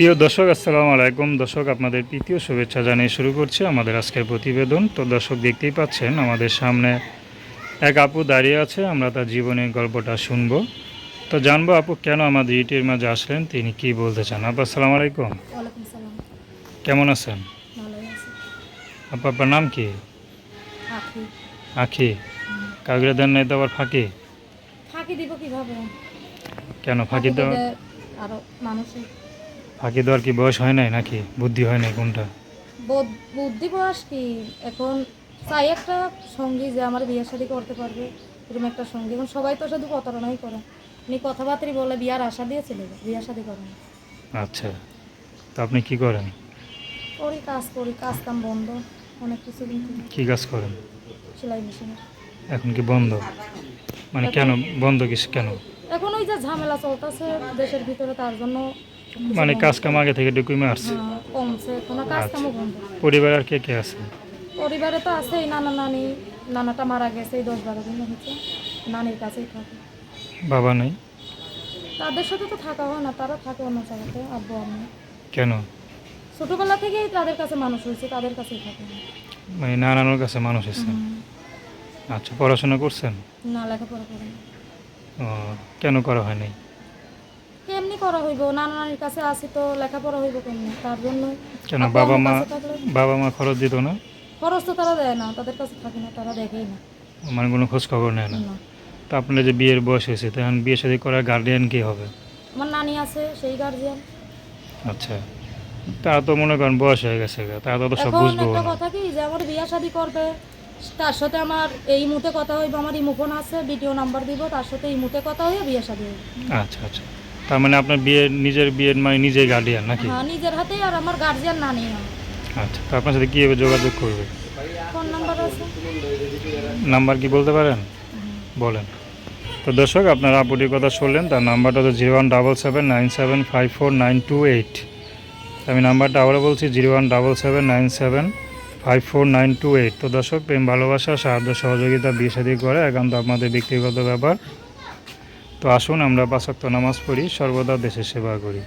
প্রিয় দর্শক আসসালামু আলাইকুম। দর্শক আপনাদের তৃতীয় শুভেচ্ছা জানিয়ে শুরু করছি আমাদের আজকের প্রতিবেদন। তো দর্শক দেখতেই পাচ্ছেন আমাদের সামনে এক আপু দাঁড়িয়ে আছে আমরা তার জীবনের গল্পটা শুনব। তো জানব আপু কেন আমাদের ইউটিউবের মাঝে আসলেন তিনি কি বলতে চান? আপু আসসালামু আলাইকুম। কেমন আছেন? আপু আপনার নাম কি? আখি। কাগরে দেন নাই তো আবার ফাঁকি? ফাঁকি দিব কীভাবে? কেন ফাঁকি দেওয়া? আরও মানুষের ফাঁকি দেওয়ার কি বয়স হয় নাই নাকি? বুদ্ধি হয় নাই কোনটা? বোধ- বুদ্ধি বয়স কি? এখন চাই একটা সঙ্গী যে আমার বিয়ে শাদি করতে পারবে এরকম একটা সঙ্গী। এখন সবাই তো শুধু প্রতারণাই করে। উনি কথাবার্তাই বলে বিয়ার আশা দিয়ে চলে যায় বিয়ে শাদি করে আচ্ছা। তো আপনি কি করেন? করি কাজ করি কাজ কাম বন্ধ অনেক কিছু কি কাজ করেন? সেলাই মেশিনের এখন কি বন্ধ? মানে কেন? বন্ধ কি কেন? এখন ওই যে ঝামেলা চলতেছে দেশের ভিতরে তার জন্য মানে কাজ কাম আগে থেকে ডুকুমে আসছে। হ্যাঁ, কমছে। কোনো কাজ কামও বন্ধ পরিবার আর কে কে আছে? পরিবারে তো আছেই নানা নানি। নানাটা মারা গেছে এই দশ বারো দিন হয়েছে নানির কাছেই থাকে। বাবা নেই? তাদের সাথে তো থাকা হয় না। তারা থাকে অন্য জায়গাতে আব্বু আম্মু। কেন? ছোটবেলা থেকেই তাদের কাছে মানুষ হয়েছে তাদের কাছেই থাকে। মানে নানানোর কাছে মানুষ হুম। আচ্ছা পড়াশোনা করছেন? না লেখাপড়া করে না। ও কেন করা হয় নাই? কেমনি করা হইব? নানা নানির কাছে আসি তো লেখাপড়া হইব কেমনি? তার জন্য কেন বাবা মা বাবা মা খরচ দিত না? খরচ তো তারা দেয় না তাদের কাছে থাকে না তারা দেখেই না। মানে কোনো খোঁজ খবর নেয় না? তো আপনার যে বিয়ের বয়স হয়েছে তখন বিয়ে শাদী করার গার্ডিয়ান কি হবে? আমার নানি আছে সেই গার্জিয়ান আচ্ছা। তারা তো মনে করেন বয়স হয়ে গেছে তারা তো সব এখন বুঝব একটা কথা কি যে আমার বিয়া শাদি করবে তার সাথে আমার এই মুহূর্তে কথা হইব আমার ইমো ফোন আছে ভিডিও নাম্বার দিব তার সাথে এই মুহূর্তে কথা হইবে বিয়ে শাদি আচ্ছা আচ্ছা। তার মানে আপনার বিয়ে নিজের বিয়ের মানে নিজেই গার্ডিয়ান নাকি? হ্যাঁ নিজের হাতেই আর আমার গার্জিয়ান নানি আচ্ছা তো আপনার সাথে কীভাবে যোগাযোগ করবে? ফোন নাম্বার আছে। নাম্বার কি বলতে পারেন? বলেন। তো দর্শক আপনারা আপুটির কথা শুনলেন তার নাম্বারটা হচ্ছে zero one double seven nine seven five four nine two eight. আমি নাম্বারটা আবারও বলছি zero one double seven nine seven five four nine two eight. তো দর্শক প্রেম ভালোবাসা সাহায্য সহযোগিতা বিয়ে শাদী করে একান্ত আপনাদের ব্যক্তিগত ব্যাপার। তো আসুন আমরা বাসাক্ত নামাজ পড়ি সর্বদা দেশের সেবা করি।